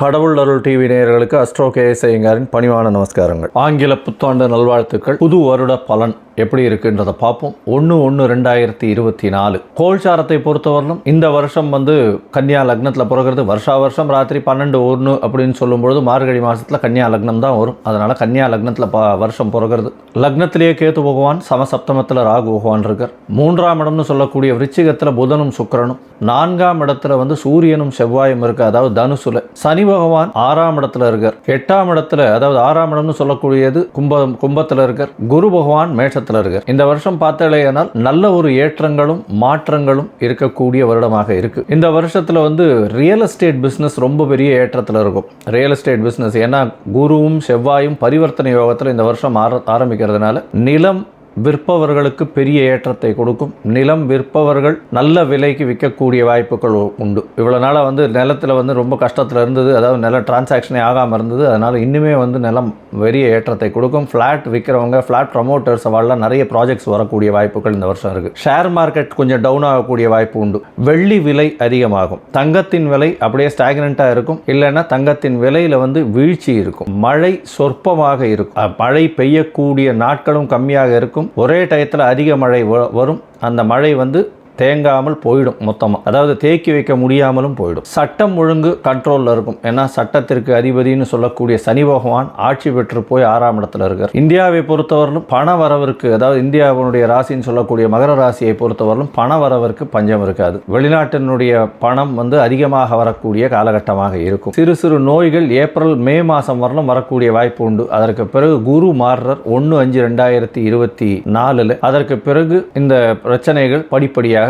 கடவுள் அருள் டிவி நேயர்களுக்கு அஸ்ட்ரோ கேஎஸ் பணிவான நமஸ்காரங்கள். ஆங்கில புத்தாண்டு நல்வாழ்த்துக்கள். புது வருட பலன். எப்படி இருக்குன்றதை பார்ப்போம். ஒன்று ஒன்று ரெண்டாயிரத்தி இருபத்தி நாலு. கோல்சாரத்தை பொறுத்தவரையிலும் இந்த வருஷம் வந்து கன்னியா லக்னத்தில் பிறகுறது. வருஷா வருஷம் ராத்திரி பன்னெண்டு ஒன்று அப்படின்னு சொல்லும்பொழுது மார்கழி மாதத்தில் கன்னியா லக்னம் தான் வரும். அதனால் கன்னியா லக்னத்தில் ப வருஷம் பிறகுறது. லக்னத்திலேயே கேத்து பகவான் சமசப்தமத்தில் ராகு பகவான் இருக்கார். மூன்றாம் இடம்னு சொல்லக்கூடிய விருச்சிகத்தில் புதனும் சுக்கிரனும். நான்காம் இடத்துல வந்து சூரியனும் செவ்வாயும் இருக்கு அதாவது தனுசுல. சனி பகவான் ஆறாம் இடத்துல இருக்கார். எட்டாம் இடத்துல அதாவது ஆறாம் இடம்னு சொல்லக்கூடியது கும்பம் கும்பத்தில் இருக்கார். குரு பகவான் மேஷத்தில் இருக்கார். இந்த வருஷம் பார்த்தலையானால் நல்ல ஒரு ஏற்றங்களும் மாற்றங்களும் இருக்கக்கூடிய வருடமாக இருக்கு. இந்த வருஷத்துல வந்து ரியல் எஸ்டேட் பிஸ்னஸ் ரொம்ப பெரிய ஏற்றத்தில் இருக்கும். ரியல் எஸ்டேட் பிஸ்னஸ் ஏன்னா குருவும் செவ்வாயும் பரிவர்த்தனை யோகத்தில் இந்த வருஷம் ஆரம்பிக்கிறதுனால நிலம் விற்பவர்களுக்கு பெரிய ஏற்றத்தை கொடுக்கும். நிலம் விற்பவர்கள் நல்ல விலைக்கு விற்கக்கூடிய வாய்ப்புகள் உண்டு. இவ்வளோ நாளாக வந்து நிலத்தில் வந்து ரொம்ப கஷ்டத்தில் இருந்தது. அதாவது நில டிரான்சாக்ஷனே ஆகாமல் இருந்தது. அதனால் இன்னுமே வந்து நிலம் பெரிய ஏற்றத்தை கொடுக்கும். ஃப்ளாட் விற்கிறவங்க ஃப்ளாட் ப்ரமோட்டர்ஸ் அவெல்லாம் நிறைய ப்ராஜெக்ட்ஸ் வரக்கூடிய வாய்ப்புகள் இந்த வருஷம் இருக்குது ஷேர் மார்க்கெட் கொஞ்சம் டவுன் ஆகக்கூடிய வாய்ப்பு உண்டு. வெள்ளி விலை அதிகமாகும். தங்கத்தின் விலை அப்படியே ஸ்டாக்னண்ட்டாக இருக்கும். இல்லைன்னா தங்கத்தின் விலையில் வந்து வீழ்ச்சி இருக்கும். மழை சொற்பமாக இருக்கும். மழை பெய்யக்கூடிய நாட்களும் கம்மியாக இருக்கும். ஒரே டயத்தில் அதிக மழை வரும். அந்த மழை வந்து தேங்காமல் போயிடும் மொத்தமாக அதாவது தேக்கி வைக்க முடியாமலும் போயிடும். சட்டம் ஒழுங்கு கண்ட்ரோலில் இருக்கும். ஏன்னா சட்டத்திற்கு அதிபதினு சொல்லக்கூடிய சனி பகவான் ஆட்சி பெற்று போய் ஆறாம் இடத்துல இருக்கார். இந்தியாவை பொறுத்தவரையிலும் பண வரவிற்கு அதாவது இந்தியாவினுடைய ராசின்னு சொல்லக்கூடிய மகர ராசியை பொறுத்தவரையிலும் பண வரவிற்கு பஞ்சம் இருக்காது. வெளிநாட்டினுடைய பணம் வந்து அதிகமாக வரக்கூடிய காலகட்டமாக இருக்கும். சிறு சிறு நோய்கள் ஏப்ரல் மே மாதம் வரலும் வரக்கூடிய வாய்ப்பு உண்டு. அதற்கு பிறகு குரு மாறுறர். ஒன்று அஞ்சு ரெண்டாயிரத்தி இருபத்தி நாலில். அதற்கு பிறகு இந்த பிரச்சனைகள் படிப்படியாக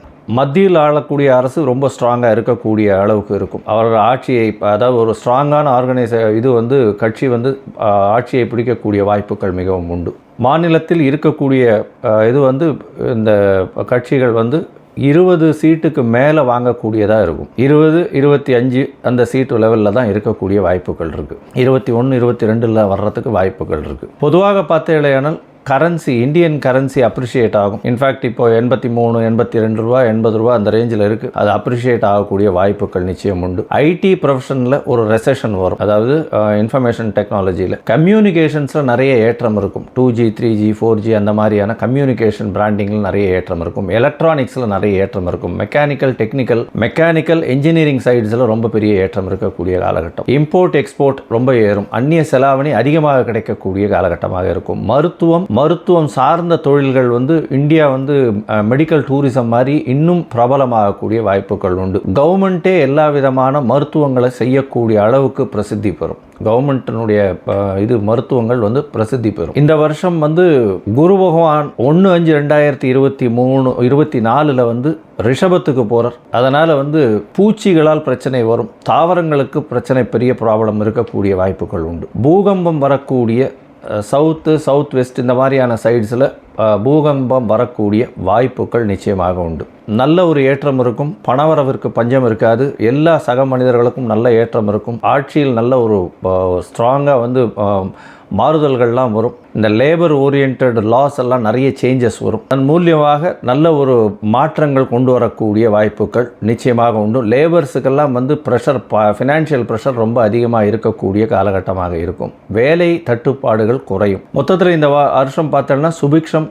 மத்தியில் ஆளக்கூடிய அரசு ரொம்ப ஸ்ட்ராங்காக இருக்கக்கூடிய அளவுக்கு இருக்கும். அவரோட ஆட்சியை அதாவது ஒரு ஸ்ட்ராங்கான ஆர்கனைச இது வந்து கட்சி வந்து ஆட்சியை பிடிக்கக்கூடிய வாய்ப்புகள் மிகவும் உண்டு. மாநிலத்தில் இருக்கக்கூடிய இது வந்து இந்த கட்சிகள் வந்து இருபது சீட்டுக்கு மேலே வாங்கக்கூடியதாக இருக்கும். இருபது இருபத்தி அஞ்சு அந்த சீட்டு லெவலில் தான் இருக்கக்கூடிய வாய்ப்புகள் இருக்குது இருபத்தி ஒன்று இருபத்தி ரெண்டில் வர்றதுக்கு வாய்ப்புகள் இருக்குது பொதுவாக பார்த்தீங்களேனால் கரன்சி இந்தியன் கரன்சி அப்ரிஷியேட் ஆகும். இன்ஃபேக்ட் இப்போ எண்பத்தி மூணு எண்பத்தி ரெண்டு ரூபா எண்பது ரூபா அந்த ரேஞ்சில் இருக்குது அது அப்ரிஷியேட் ஆகக்கூடிய வாய்ப்புகள் நிச்சயம் உண்டு. ஐடி ப்ரொஃபஷனில் ஒரு ரெசெஷன் வரும். அதாவது இன்ஃபர்மேஷன் டெக்னாலஜியில் கம்யூனிகேஷன்ஸில் நிறைய ஏற்றம் இருக்கும். Two G three G four G அந்த மாதிரியான கம்யூனிகேஷன் பிராண்டிங்கில் நிறைய ஏற்றம் இருக்கும். எலக்ட்ரானிக்ஸில் நிறைய ஏற்றம் இருக்கும். மெக்கானிக்கல் டெக்னிக்கல் மெக்கானிக்கல் இன்ஜினியரிங் சைட்ஸில் ரொம்ப பெரிய ஏற்றம் இருக்கக்கூடிய காலகட்டம். இம்போர்ட் எக்ஸ்போர்ட் ரொம்ப ஏறும். அந்நிய செலாவணி அதிகமாக கிடைக்கக்கூடிய காலகட்டமாக இருக்கும். மருத்துவம் மருத்துவம் சார்ந்த தொழில்கள் வந்து இந்தியா வந்து மெடிக்கல் டூரிசம் மாதிரி இன்னும் பிரபலமாகக்கூடிய வாய்ப்புகள் உண்டு. கவர்மெண்ட்டே எல்லா விதமான மருத்துவங்களை செய்யக்கூடிய அளவுக்கு பிரசித்தி பெறும். கவர்மெண்ட்டினுடைய இது மருத்துவங்கள் வந்து பிரசித்தி பெறும். இந்த வருஷம் வந்து குரு பகவான் ஒன்று அஞ்சு ரெண்டாயிரத்தி இருபத்தி மூணு இருபத்தி நாலில் வந்து ரிஷபத்துக்கு போகிறார் அதனால் வந்து பூச்சிகளால் பிரச்சனை வரும். தாவரங்களுக்கு பிரச்சனை பெரிய ப்ராப்ளம் இருக்கக்கூடிய வாய்ப்புகள் உண்டு. பூகம்பம் வரக்கூடிய சவுத்து சவுத் வெஸ்ட் இந்த மாதிரியான சைட்ஸில் பூகம்பம் வரக்கூடிய வாய்ப்புகள் நிச்சயமாக உண்டு. நல்ல ஒரு ஏற்றம் இருக்கும் பணவரவிற்கு பஞ்சம் இருக்காது எல்லா சக மனிதர்களுக்கும் நல்ல ஏற்றம் இருக்கும் ஆட்சியில் நல்ல ஒரு ஸ்ட்ராங்காக வந்து மாறுதல்கள்லாம் வரும். இந்த லேபர் ஓரியன்ட் லாஸ் எல்லாம் நிறைய சேஞ்சஸ் வரும். அதன் மூலியமாக நல்ல ஒரு மாற்றங்கள் கொண்டு வரக்கூடிய வாய்ப்புகள் நிச்சயமாக உண்டு. லேபர்ஸுக்கெல்லாம் வந்து ப்ரெஷர் ஃபினான்ஷியல் ப்ரெஷர் ரொம்ப அதிகமாக இருக்கக்கூடிய காலகட்டமாக இருக்கும். வேலை தட்டுப்பாடுகள் குறையும். மொத்தத்தில் இந்த வா- வருஷம் பார்த்தோம்னா சுபிக்ஷம்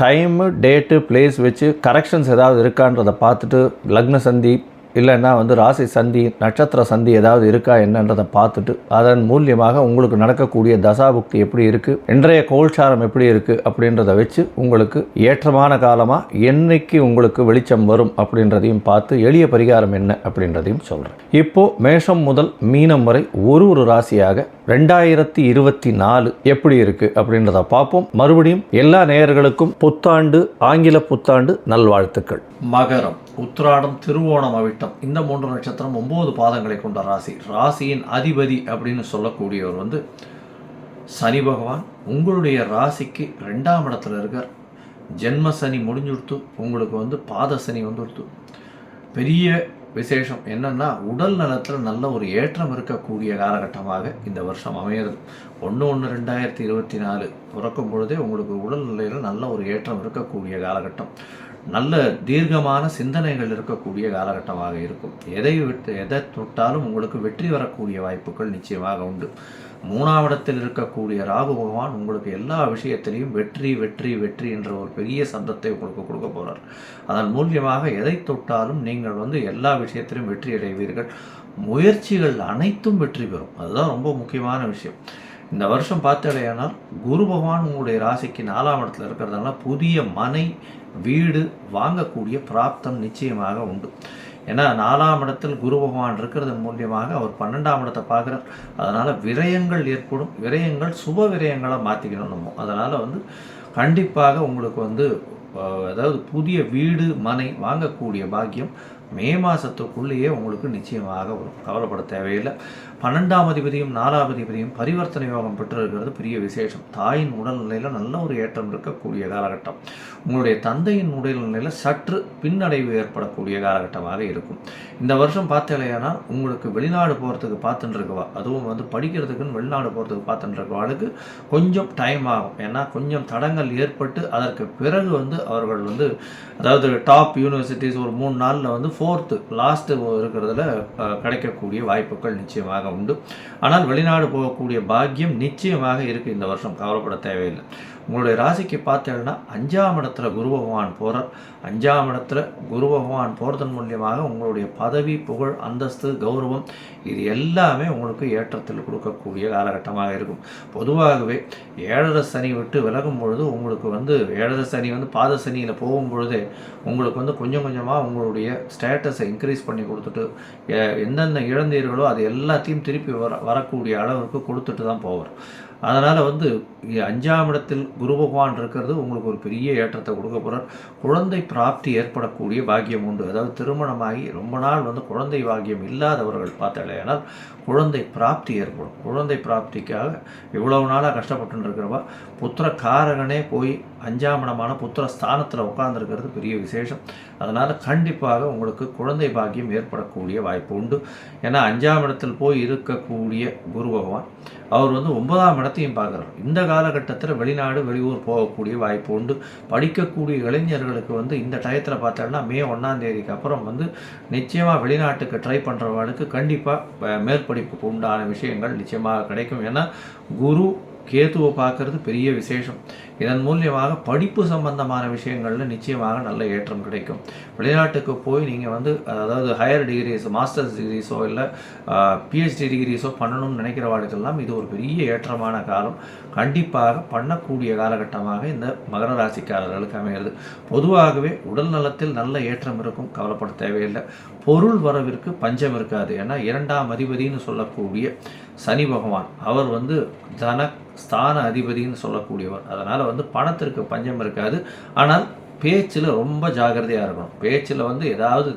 டைமு டேட்டு பிளேஸ் வச்சு கரெக்ஷன்ஸ் ஏதாவது இருக்கான்றதை பார்த்துட்டு லக்ன சந்தி இல்லைன்னா வந்து ராசி சந்தி நட்சத்திர சந்தி ஏதாவது இருக்கா என்னன்றதை பார்த்துட்டு அதன் மூலியமாக உங்களுக்கு நடக்கக்கூடிய தசாபுக்தி எப்படி இருக்குது இன்றைய கோல்சாரம் எப்படி இருக்குது அப்படின்றத வச்சு உங்களுக்கு ஏற்றமான காலமாக என்னைக்கு உங்களுக்கு வெளிச்சம் வரும் அப்படின்றதையும் பார்த்து எளிய பரிகாரம் என்ன அப்படின்றதையும் சொல்கிறேன் இப்போது மேஷம் முதல் மீனம் வரை ஒரு ஒரு ராசியாக ரெண்டாயிரத்தி இருபத்தி நாலு எப்படி இருக்குது அப்படின்றத பார்ப்போம். மறுபடியும் எல்லா நேயர்களுக்கும் புத்தாண்டு ஆங்கில புத்தாண்டு நல்வாழ்த்துக்கள். மகரம். உத்ராடம் திருவோணம் அவிட்டம். இந்த மூன்று நட்சத்திரம் ஒம்பது பாதங்களை கொண்ட ராசி. ராசியின் அதிபதி அப்படின்னு சொல்லக்கூடியவர் வந்து சனி பகவான். உங்களுடைய ராசிக்கு ரெண்டாம் இடத்துல இருக்கார். ஜென்ம சனி முடிஞ்சுடுத்து உங்களுக்கு வந்து பாத சனி வந்துடுத்து. பெரிய விசேஷம் என்னென்னா உடல் நலத்தில் நல்ல ஒரு ஏற்றம் இருக்கக்கூடிய காலகட்டமாக இந்த வருஷம் அமையிறது ஒன்று ஒன்று ரெண்டாயிரத்தி இருபத்தி நாலு. பிறக்கும் பொழுதே உங்களுக்கு உடல் நிலையில் நல்ல ஒரு ஏற்றம் இருக்கக்கூடிய காலகட்டம். நல்ல தீர்க்கமான சிந்தனைகள் இருக்கக்கூடிய காலகட்டமாக இருக்கும். எதை விட்டு எதை தொட்டாலும் உங்களுக்கு வெற்றி வரக்கூடிய வாய்ப்புகள் நிச்சயமாக உண்டு. மூணாம் இடத்தில் இருக்கக்கூடிய ராகு பகவான் உங்களுக்கு எல்லா விஷயத்திலையும் வெற்றி வெற்றி வெற்றி என்ற ஒரு பெரிய சந்தத்தை உங்களுக்கு கொடுக்க போகிறார் அதன் மூலியமாக எதை தொட்டாலும் நீங்கள் வந்து எல்லா விஷயத்திலும் வெற்றி அடைவீர்கள். முயற்சிகள் அனைத்தும் வெற்றி பெறும். அதுதான் ரொம்ப முக்கியமான விஷயம். இந்த வருஷம் பார்த்தடையானால் குரு பகவான் உங்களுடைய ராசிக்கு நாலாம் இடத்துல இருக்கிறதுனால புதிய மனை வீடு வாங்கக்கூடிய பிராப்தம் நிச்சயமாக உண்டு. ஏன்னா நாலாம் இடத்தில் குரு பகவான் இருக்கிறது மூலியமாக அவர் பன்னெண்டாம் இடத்தை பார்க்குறார். அதனால் விரயங்கள் ஏற்படும். விரயங்கள் சுப விரயங்களை மாற்றிக்கணும் நம்ம அதனால் வந்து கண்டிப்பாக உங்களுக்கு வந்து அதாவது புதிய வீடு மனை வாங்கக்கூடிய பாக்கியம் மே மாதத்துக்குள்ளேயே உங்களுக்கு நிச்சயமாக வரும். கவலைப்பட தேவையில்லை. பன்னெண்டாம் அதிபதியும் நாலாம் அதிபதியும் பரிவர்த்தனை யோகம் பெற்றிருக்கிறது. பெரிய விசேஷம். தாயின் உடல்நிலையில் நல்ல ஒரு ஏற்றம் இருக்கக்கூடிய காலகட்டம். உங்களுடைய தந்தையின் உடல்நிலையில் சற்று பின்னடைவு ஏற்படக்கூடிய காலகட்டமாக இருக்கும். இந்த வருஷம் பார்த்தலையானால் உங்களுக்கு வெளிநாடு போகிறதுக்கு பார்த்துட்டு இருக்கவா அதுவும் வந்து படிக்கிறதுக்குன்னு வெளிநாடு போகிறதுக்கு பார்த்துட்டுருக்கவாளுக்கு கொஞ்சம் டைம் ஆகும். ஏன்னா கொஞ்சம் தடங்கள் ஏற்பட்டு அதற்கு பிறகு வந்து அவர்கள் வந்து அதாவது டாப் யூனிவர்சிட்டிஸ் ஒரு மூணு நாளில் வந்து ஃபோர்த்து லாஸ்ட்டு இருக்கிறதுல கிடைக்கக்கூடிய வாய்ப்புகள் நிச்சயமாக உண்டு. ஆனால் வெளிநாடு போகக்கூடிய பாக்கியம் நிச்சயமாக இருக்குது இந்த வருஷம் கவலைப்பட தேவையில்லை. உங்களுடைய ராசிக்கு பார்த்தீங்கன்னா அஞ்சாம் இடத்துல குரு பகவான் போகிறார் அஞ்சாம் இடத்துல குரு பகவான் போகிறதன் மூலியமாக உங்களுடைய பதவி புகழ் அந்தஸ்து கௌரவம் இது எல்லாமே உங்களுக்கு ஏற்றத்தில் கொடுக்கக்கூடிய காலகட்டமாக இருக்கும். பொதுவாகவே ஏழரை சனி விட்டு விலகும் பொழுது உங்களுக்கு வந்து ஏழரை சனி வந்து பாத சனியில் போகும் பொழுதே உங்களுக்கு வந்து கொஞ்சம் கொஞ்சமாக உங்களுடைய ஸ்டேட்டஸை இன்க்ரீஸ் பண்ணி கொடுத்துட்டு எந்தெந்த இழந்தீர்களோ அது எல்லாத்தையும் திருப்பி வர வரக்கூடிய அளவுக்கு கொடுத்துட்டு தான் போவார். அதனால் வந்து அஞ்சாம் இடத்தில் குரு பகவான் இருக்கிறது உங்களுக்கு ஒரு பெரிய ஏற்றத்தை கொடுக்க போகிறார் குழந்தை பிராப்தி ஏற்படக்கூடிய பாக்கியம் உண்டு. அதாவது திருமணமாகி ரொம்ப நாள் வந்து குழந்தை பாக்கியம் இல்லாதவர்கள் பார்த்தாலேனால் குழந்தை பிராப்தி ஏற்படும். குழந்தை பிராப்திக்காக இவ்வளவு நாளாக கஷ்டப்பட்டு இருக்கிறவா புத்திர காரகனே போய் அஞ்சாம் இடமான புத்திர ஸ்தானத்தில் உட்கார்ந்துருக்கிறது பெரிய விசேஷம். அதனால் கண்டிப்பாக உங்களுக்கு குழந்தை பாக்கியம் ஏற்படக்கூடிய வாய்ப்பு உண்டு. ஏன்னா அஞ்சாம் இடத்தில் போய் இருக்கக்கூடிய குரு பகவான் அவர் வந்து ஒன்பதாம் இடத்தையும் பார்க்குறார். இந்த காலகட்டத்தில் வெளிநாடு வெளியூர் போகக்கூடிய வாய்ப்பு உண்டு. படிக்கக்கூடிய இளைஞர்களுக்கு வந்து இந்த டயத்தில் பார்த்தோம்னா மே ஒன்றாம் தேதிக்கு அப்புறம் வந்து நிச்சயமாக வெளிநாட்டுக்கு ட்ரை பண்ணுறவங்களுக்கு கண்டிப்பாக மேற்படிப்புக்கு உண்டான விஷயங்கள் நிச்சயமாக கிடைக்கும். ஏன்னா குரு கேதுவை பார்க்கறது பெரிய விசேஷம். இதன் மூலியமாக படிப்பு சம்பந்தமான விஷயங்களில் நிச்சயமாக நல்ல ஏற்றம் கிடைக்கும். வெளிநாட்டுக்கு போய் நீங்கள் வந்து அதாவது ஹையர் டிகிரிஸ் மாஸ்டர்ஸ் டிகிரிஸோ இல்லை பிஹெச்டி டிகிரிஸோ பண்ணணும்னு நினைக்கிறவாளுக்கெல்லாம் இது ஒரு பெரிய ஏற்றமான காலம். கண்டிப்பாக பண்ணக்கூடிய காலகட்டமாக இந்த மகர ராசிக்காரர்களுக்கு அமைகிறது. பொதுவாகவே உடல் நலத்தில் நல்ல ஏற்றம் இருக்கும் கவலைப்பட தேவையில்லை. பொருள் வரவிற்கு பஞ்சம் இருக்காது. ஏன்னா இரண்டாம் அதிபதின்னு சொல்லக்கூடிய சனி பகவான் அவர் வந்து தன ஸ்தான அதிபதின்னு சொல்லக்கூடியவர். அதனால் வந்து பணத்திற்கு பஞ்சம் இருக்காது. ஆனால் பேச்சில் ரொம்ப ஜாக்கிரதையாக இருக்கணும். பேச்சில் வந்து ஏதாவது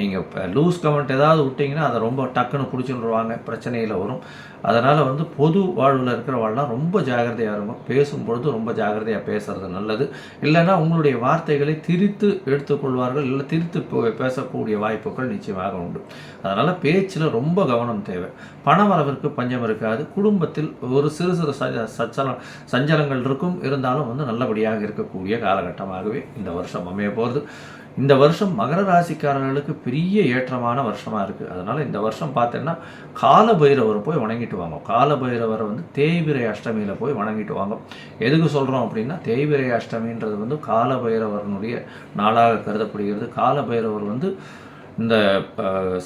நீங்கள் இப்போ லூஸ் கமெண்ட் ஏதாவது விட்டிங்கன்னா அதை ரொம்ப டக்குன்னு பிடிச்சிடுவாங்க பிரச்சனையில் வரும். அதனால் வந்து பொது வாழ்வில் இருக்கிறவாள்லாம் ரொம்ப ஜாக்கிரதையாக இருக்கும் பேசும்பொழுது ரொம்ப ஜாக்கிரதையாக பேசுறது நல்லது. இல்லைன்னா உங்களுடைய வார்த்தைகளை திரித்து எடுத்துக்கொள்வார்கள். இல்லை திரித்து பேசக்கூடிய வாய்ப்புகள் நிச்சயமாக உண்டு. அதனால் பேச்சில் ரொம்ப கவனம் தேவை. பண வரவிற்கு பஞ்சம் இருக்காது. குடும்பத்தில் ஒரு சிறு சிறு ச சச்சலம் சஞ்சலங்கள் இருக்கும். இருந்தாலும் வந்து நல்லபடியாக இருக்கக்கூடிய காலகட்டமாகவே இந்த வருஷம் அமைய போகிறது இந்த வருஷம் மகர ராசிக்காரர்களுக்கு பெரிய ஏற்றமான வருஷமாக இருக்குது அதனால் இந்த வருஷம் பார்த்தீங்கன்னா கால பைரவரை போய் வணங்கிட்டு வாங்க. கால பைரவரை வந்து தேய்பிரை அஷ்டமியில் போய் வணங்கிட்டு வாங்க. எதுக்கு சொல்கிறோம் அப்படின்னா தேய்பிரை அஷ்டமின்றது வந்து கால பைரவரனுடைய நாளாக கருதப்படுகிறது. கால பைரவர் வந்து இந்த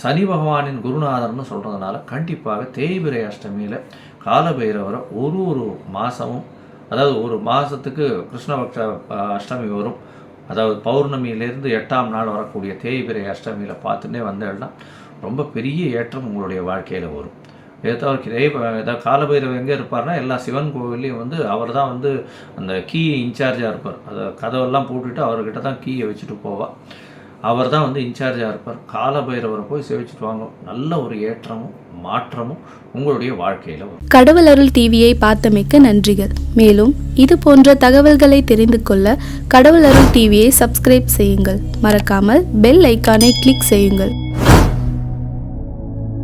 சனி பகவானின் குருநாதர்னு சொல்கிறதுனால கண்டிப்பாக தேய்பிரை அஷ்டமியில் காலபைரவரை ஒரு ஒரு மாதமும் அதாவது ஒரு மாதத்துக்கு கிருஷ்ணபக்ஷ அஷ்டமி வரும். அதாவது பௌர்ணமியிலேருந்து எட்டாம் நாள் வரக்கூடிய தேய்பிரை அஷ்டமியில் பார்த்துட்டே வந்தேன்னா ரொம்ப பெரிய ஏற்றம் உங்களுடைய வாழ்க்கையில் வரும். இதை தவிர ஏதாவது காலபைரவர் எங்கே இருப்பார்னா எல்லா சிவன் கோவில்லையும் வந்து அவர் தான் வந்து அந்த கீ இன்சார்ஜாக இருப்பார். அதை கதவெல்லாம் போட்டுட்டு அவர்கிட்ட தான் கீயை வச்சுட்டு போவாள் அவர் தான் வந்து இன்சார்ஜாக இருப்பார். காலபைரவரை போய் சேவிச்சுட்டு வாங்க. நல்ல ஒரு ஏற்றமும் மாற்றமும் உங்களுடைய வாழ்க்கையில் வரும். கடவுள் அருள் டிவியை பார்த்தமைக்க நன்றிகள். மேலும் இது போன்ற தகவல்களை தெரிந்து கொள்ள கடவுள் அருள் டிவியை சப்ஸ்கிரைப் செய்யுங்கள். மறக்காமல் பெல் ஐக்கானை கிளிக் செய்யுங்கள்.